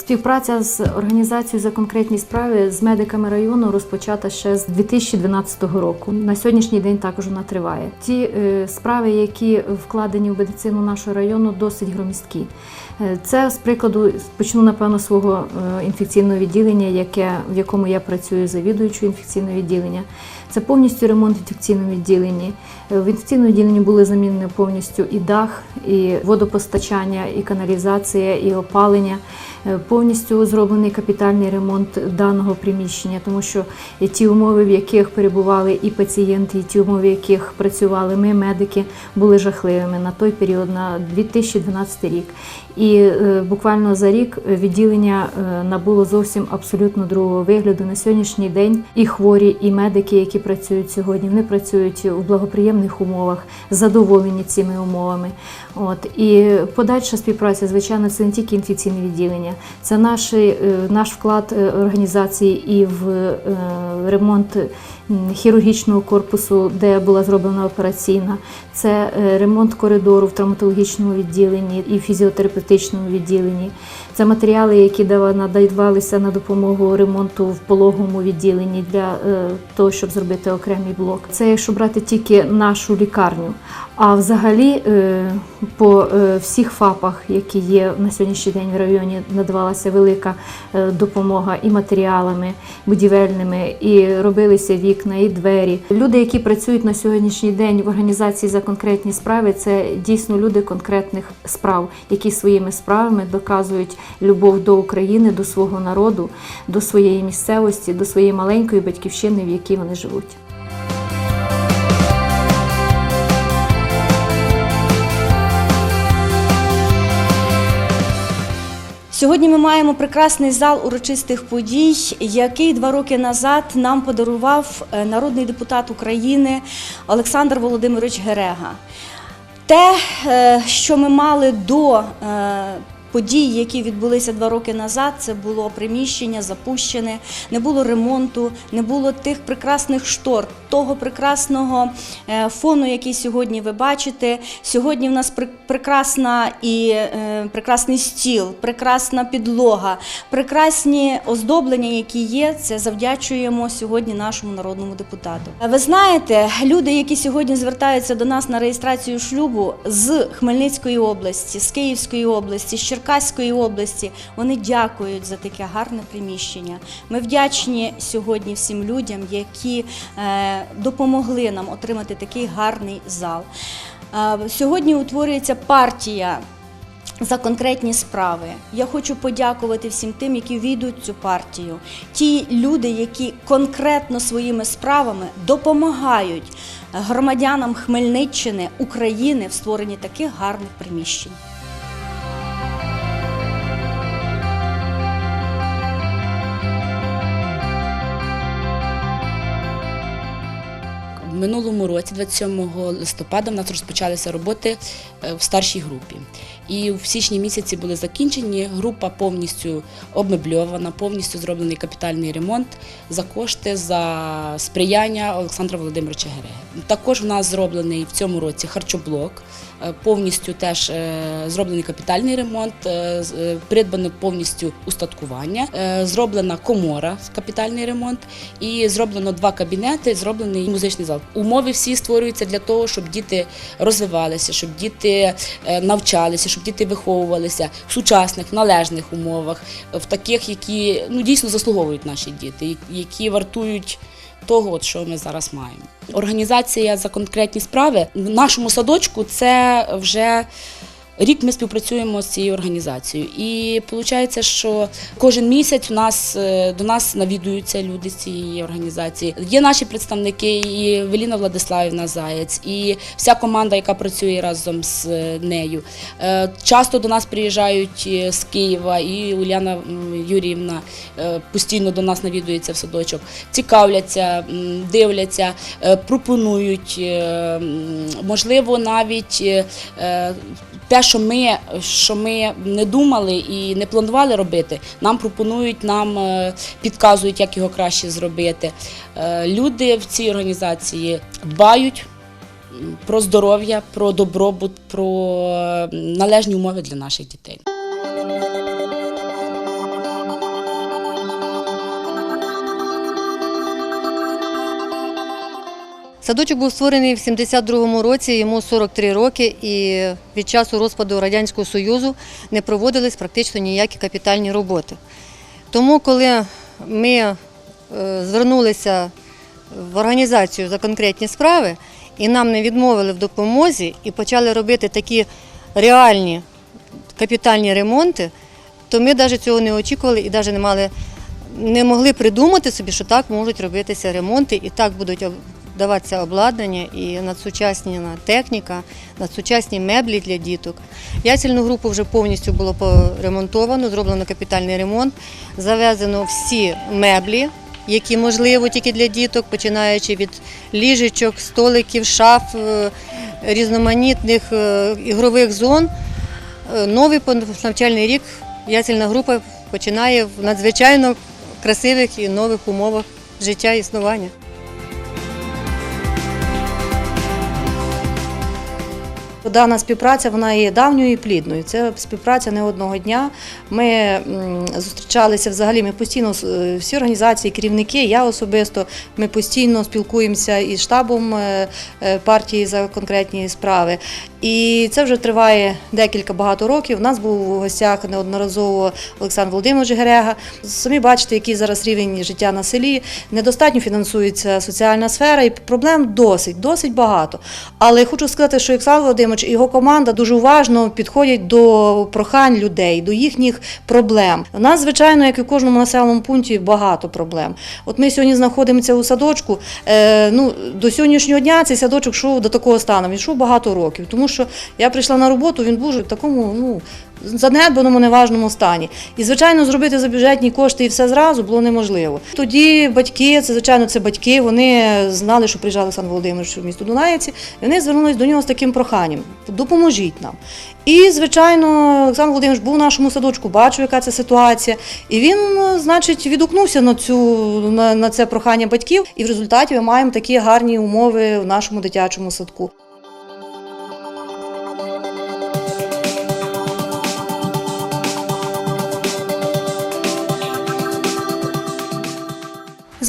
Співпраця з організацією за конкретні справи з медиками району розпочата ще з 2012 року. На сьогоднішній день також вона триває. Ті е, справи, які вкладені в медицину нашого району, досить громісткі. Е, Це з прикладу почну напевно свого е, інфекційного відділення, яке в якому я працюю завідуючою інфекційного відділення. Це повністю ремонт в інфекційному відділенні. В інфекційному відділенні були замінені повністю і дах, і водопостачання, і каналізація, і опалення. Повністю зроблений капітальний ремонт даного приміщення, тому що ті умови, в яких перебували і пацієнти, і ті умови, в яких працювали ми, медики, були жахливими на той період, на 2012 рік. І е, буквально за рік відділення е, набуло зовсім абсолютно другого вигляду. На сьогоднішній день і хворі, і медики, які працюють сьогодні, вони працюють у благоприємних умовах, задоволені цими умовами. От і подальша співпраця, звичайно, це не тільки інфекційне відділення, це наш, е, наш вклад е, організації і в е, ремонт хірургічного корпусу, де була зроблена операційна, це е, ремонт коридору в травматологічному відділенні і фізіотерапевтичному відділенні. Це матеріали, які дава- надавалися на допомогу ремонту в пологовому відділенні для е, того, щоб зробити окремий блок. Це якщо брати тільки нашу лікарню. А взагалі е, по е, всіх ФАПах, які є на сьогоднішній день в районі, надавалася велика е, допомога і матеріалами будівельними, і робилися вікна, і двері. Люди, які працюють на сьогоднішній день в організації за конкретні справи, це дійсно люди конкретних справ, які своїми справами доказують любов до України, до свого народу, до своєї місцевості, до своєї маленької батьківщини, в якій вони живуть. Сьогодні ми маємо прекрасний зал урочистих подій, який два роки назад нам подарував е, народний депутат України Олександр Володимирович Герега. Те, е, що ми мали до подій, які відбулися два роки назад, це було приміщення запущене, не було ремонту, не було тих прекрасних штор, того прекрасного е, фону, який сьогодні ви бачите. Сьогодні в нас пр- прекрасна і е, прекрасний стіл, прекрасна підлога, прекрасні оздоблення, які є. Це завдячуємо сьогодні нашому народному депутату. Ви знаєте, люди, які сьогодні звертаються до нас на реєстрацію шлюбу з Хмельницької області, з Київської області, з Черкаської області, вони дякують за таке гарне приміщення. Ми вдячні сьогодні всім людям, які е, допомогли нам отримати такий гарний зал. Е, Сьогодні утворюється партія за конкретні справи. Я хочу подякувати всім тим, які війдуть цю партію. Ті люди, які конкретно своїми справами допомагають громадянам Хмельниччини, України в створенні таких гарних приміщень. Минулому році, 27 листопада, в нас розпочалися роботи е, в старшій групі. І в січні місяці були закінчені. Група повністю обмебльована, повністю зроблений капітальний ремонт за кошти за сприяння Олександра Володимировича Гереги. Також в нас зроблений в цьому році харчоблок. е, Повністю теж е, зроблений капітальний ремонт, придбане повністю устаткування, зроблена комора, капітальний ремонт, і зроблено два кабінети, зроблений музичний зал. Умови всі створюються для того, щоб діти розвивалися, щоб діти е, навчалися, щоб діти виховувалися в сучасних належних умовах, в таких, які ну дійсно заслуговують наші діти, які вартують. Того, от, що ми зараз маємо. Організація за конкретні справи в нашому садочку це вже рік ми співпрацюємо з цією організацією. І виходить, що кожен місяць у нас е, до нас навідуються люди з цієї організації. Є наші представники, і Веліна Владиславівна Заєць, і вся команда, яка працює разом з е, нею. Е, Часто до нас приїжджають з Києва, і Уляна Юріївна постійно до нас навідується в садочок, цікавляться, дивляться, пропонують, можливо, навіть. Те, що ми, що ми не думали і не планували робити, нам пропонують, нам е, підказують, як його краще зробити. Е, Люди в цій організації дбають про здоров'я, про добробут, про е, належні умови для наших дітей. Садочок був створений в 72-му році, йому 43 роки, і від часу розпаду Радянського Союзу не проводились практично ніякі капітальні роботи. Тому, коли ми е, звернулися в організацію за конкретні справи, і нам не відмовили в допомозі і почали робити такі реальні капітальні ремонти, то ми навіть цього не очікували і навіть не мали не могли придумати собі, що так можуть робитися ремонти і так будуть даватися обладнання і надсучасна техніка, надсучасні меблі для діток. Ясельну групу вже повністю було поремонтовано, зроблено капітальний ремонт, завезено всі меблі, які можливо тільки для діток, починаючи від ліжечок, столиків, шаф, е, різноманітних е, ігрових зон. Е, Новий навчальний рік ясельна група починає в надзвичайно красивих і нових умовах життя існування. Дана співпраця вона є давньою і плідною. Це співпраця не одного дня. Ми зустрічалися взагалі. Ми постійно е, всі організації, керівники, я особисто. Ми постійно спілкуємося із штабом е, е, партії за конкретні справи. І це вже триває декілька багато років. У нас був у гостях неодноразово Олександр Володимирович Герега. Самі бачите, який зараз рівень життя на селі. Недостатньо фінансується соціальна сфера, і проблем досить, досить багато. Але хочу сказати, що Олександр Володимирович і його команда дуже уважно підходять до прохань людей, до їхніх проблем. У нас, звичайно, як і в кожному населеному пункті, багато проблем. От ми сьогодні знаходимося у садочку. Е, ну, до сьогоднішнього дня цей садочок йшов до такого стану. Він йшов багато років, тому що я прийшла на роботу, він був в такому, ну. Занедбаному неважному стані. І, звичайно, зробити за бюджетні кошти і все зразу було неможливо. Тоді батьки, це звичайно, це батьки, вони знали, що приїжджав Олександр Володимирович в місто Дунаєвці, і вони звернулися до нього з таким проханням: допоможіть нам. І, звичайно, Олександр Володимирович був у нашому садочку, бачив, яка це ситуація. І він, значить, відгукнувся на цю на, на це прохання батьків. І в результаті ми маємо такі гарні умови в нашому дитячому садку.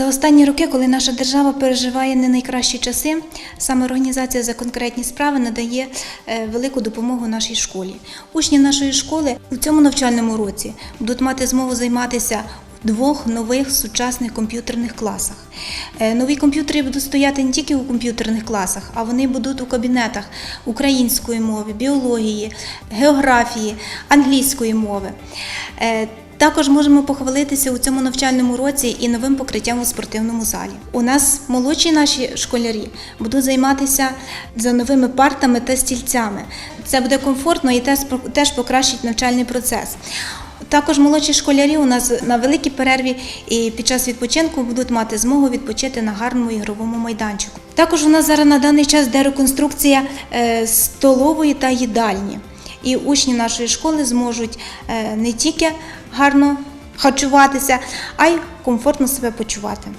За останні роки, коли наша держава переживає не найкращі часи, саме організація за конкретні справи надає е, велику допомогу нашій школі. Учні нашої школи у цьому навчальному році будуть мати змогу займатися двох нових сучасних комп'ютерних класах. Е, Нові комп'ютери будуть стояти не тільки у комп'ютерних класах, а вони будуть у кабінетах української мови, біології, географії, англійської мови. Також можемо похвалитися у цьому навчальному році і новим покриттям у спортивному залі. У нас молодші наші школярі будуть займатися за новими партами та стільцями. Це буде комфортно і теж- покращить навчальний процес. Також молодші школярі у нас на великій перерві і під час відпочинку будуть мати змогу відпочити на гарному ігровому майданчику. Також у нас зараз на даний час йде реконструкція е, столової та їдальні. І учні нашої школи зможуть е, не тільки гарно харчуватися, а й комфортно себе почувати.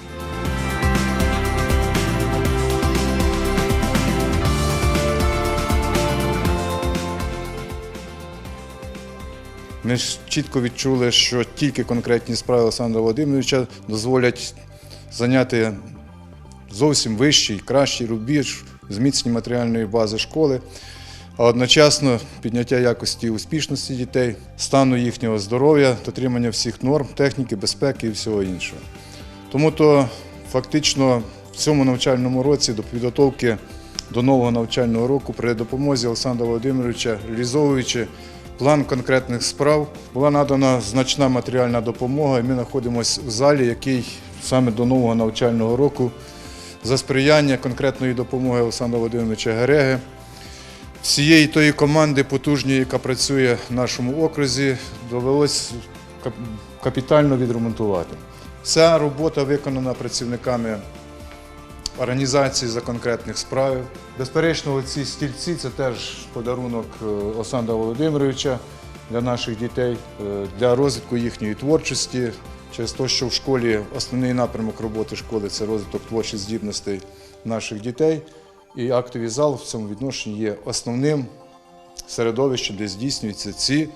Ми ж чітко відчули, що тільки конкретні справи Олександра Володимировича дозволять зайняти зовсім вищий, кращий рубіж зміцнення матеріальної бази школи, а одночасно підняття якості успішності дітей, стану їхнього здоров'я, дотримання всіх норм, техніки, безпеки і всього іншого. Тому то фактично в цьому навчальному році до підготовки до нового навчального року при допомозі Олександра Володимировича, реалізовуючи план конкретних справ, була надана значна матеріальна допомога, і ми знаходимося в залі, який саме до нового навчального року за сприяння конкретної допомоги Олександра Володимировича Гереги, всієї тої команди потужньої, яка працює в нашому окрузі, довелось капітально відремонтувати. Вся робота виконана працівниками організації за конкретних справ. Безперечно, ці стільці це теж подарунок е, Олександра Володимировича для наших дітей, е, для розвитку їхньої творчості. Через те, що в школі основний напрямок роботи школи це розвиток творчих здібностей наших дітей. І актовий зал в цьому відношенні є основним середовищем, де здійснюються ці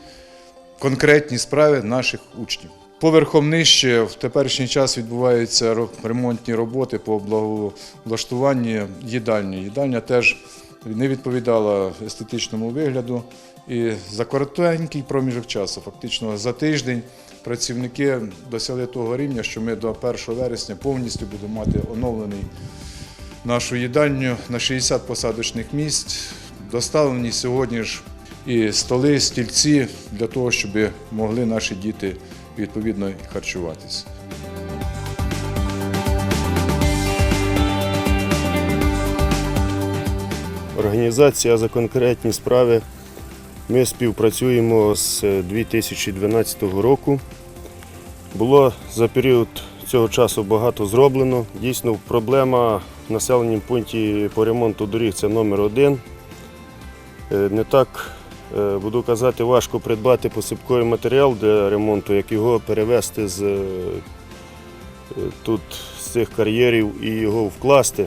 конкретні справи наших учнів. Поверхом нижче в теперішній час відбуваються ремонтні роботи по благоустосуванні їдальні. Їдальня теж не відповідала естетичному вигляду. І за коротенький проміжок часу, фактично за тиждень, працівники досягли того рівня, що ми до 1 вересня повністю будемо мати оновлений нашу їдальню на 60 посадочних місць. Доставлені сьогодні ж і столи, стільці для того, щоб могли наші діти відповідно харчуватися. Організація за конкретні справи. Ми співпрацюємо з 2012 року. Було за період цього часу багато зроблено. Дійсно, проблема в населеному пункті по ремонту доріг це номер один. Е, Не так, е, буду казати, важко придбати посипковий матеріал для ремонту, як його перевезти з е, тут з цих кар'єрів і його вкласти.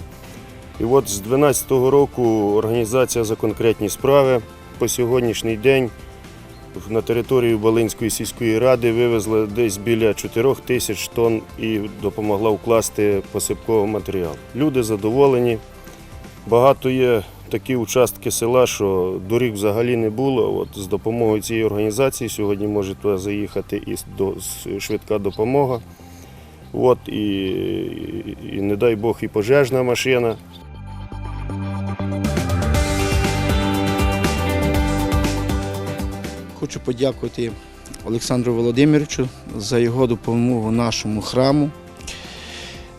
І от з 2012 року організація за конкретні справи по сьогоднішній день на територію Балинської сільської ради вивезла десь біля 4 тисяч тонн і допомогла вкласти посипковий матеріал. Люди задоволені. Багато є такі участки села, що доріг взагалі не було. От з допомогою цієї організації сьогодні може туди заїхати і швидка допомога. От, і, і, і не дай Бог, і пожежна машина. Хочу подякувати Олександру Володимировичу за його допомогу нашому храму.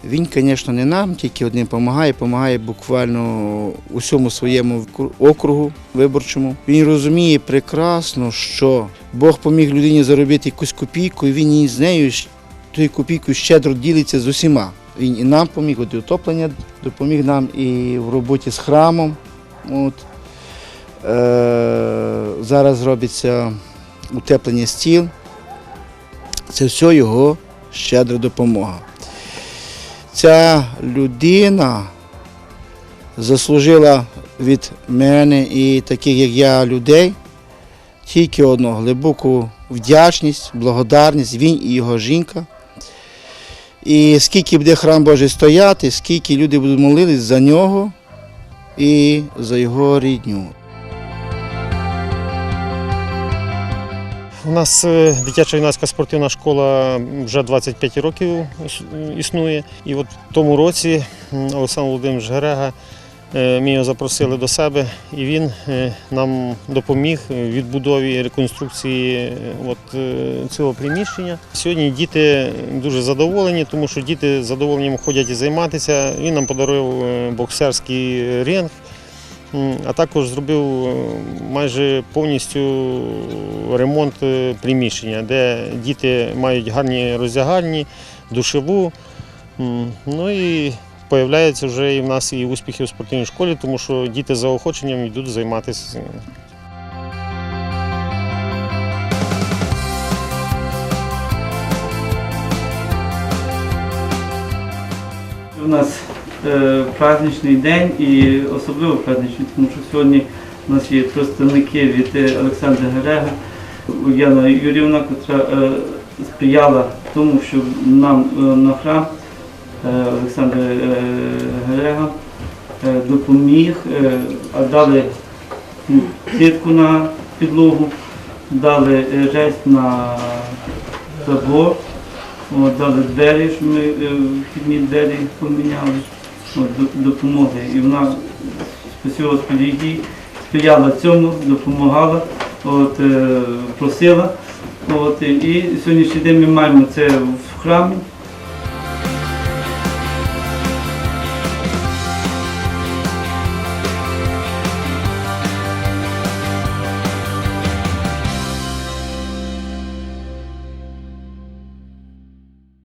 Він, звісно, не нам, тільки одним допомагає, допомагає буквально усьому своєму округу виборчому. Він розуміє прекрасно, що Бог поміг людині заробити якусь копійку, і він з нею тою копійкою щедро ділиться з усіма. Він і нам поміг, от і утоплення допоміг нам і в роботі з храмом. От. Е, зараз робиться утеплення стіл. Це все його щедра допомога. Ця людина заслужила від мене і таких, як я, людей тільки одну глибоку вдячність, благодарність, він і його жінка. І скільки буде храм Божий стояти, скільки люди будуть молитись за нього і за його рідню. У нас е, дитяча юнацька спортивна школа вже 25 років існує. І от в тому році Олександр Володимирович Герега, е, ми його запросили до себе, і він е, нам допоміг в відбудові реконструкції от, цього приміщення. Сьогодні діти дуже задоволені, тому що діти з задоволенням ходять і займатися. Він нам подарував боксерський ринг. А також зробив е, майже повністю ремонт е, приміщення, де діти мають гарні роздягальні, душеву. Ну і появляються вже і в нас і успіхи в спортивній школі, тому що діти за охоченням йдуть займатися. У нас праздничний день і особливо праздничний, тому що сьогодні у нас є представники від е, Олександра Герега, Яна Юрівна, яка е, сприяла тому, щоб нам е, на храм е, Олександр е, Герега е, допоміг, е, а дали ну, плитку на підлогу, дали е, жесть на забор. Дали двері, що ми е, вхідні двері поміняли, допомоги. І вона Господі їй сприяла цьому, допомагала, от, е, просила. От, і сьогоднішній день ми маємо це в храмі,